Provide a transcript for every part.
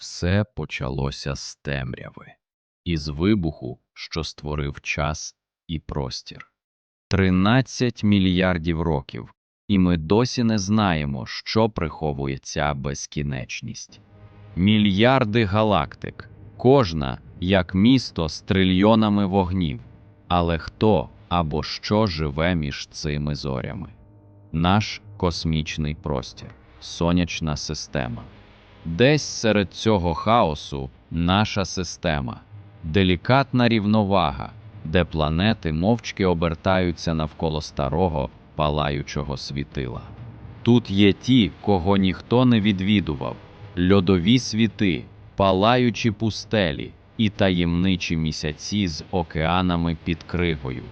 Все почалося з темряви, із вибуху, що створив час і простір. 13 мільярдів років, і ми досі не знаємо, що приховує ця безкінечність. Мільярди галактик, кожна як місто з трильйонами вогнів. Але хто або що живе між цими зорями? Наш космічний простір, сонячна система. Десь серед цього хаосу наша система, делікатна рівновага, де планети мовчки обертаються навколо старого палаючого світила. Тут є ті, кого ніхто не відвідував, льодові світи, палаючі пустелі і таємничі місяці з океанами під кригою.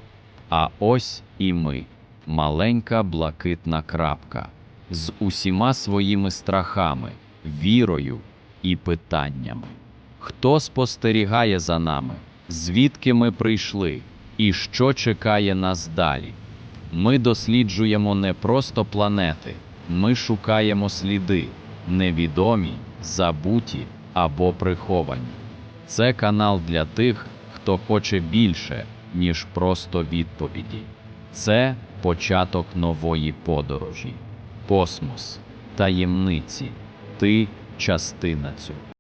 А ось і ми, маленька блакитна крапка, з усіма своїми страхами, вірою і питаннями. Хто спостерігає за нами? Звідки ми прийшли? І що чекає нас далі? Ми досліджуємо не просто планети, ми шукаємо сліди, невідомі, забуті або приховані. Це канал для тих, хто хоче більше, ніж просто відповіді. Це початок нової подорожі. Космос, таємниці. Ти частина цього.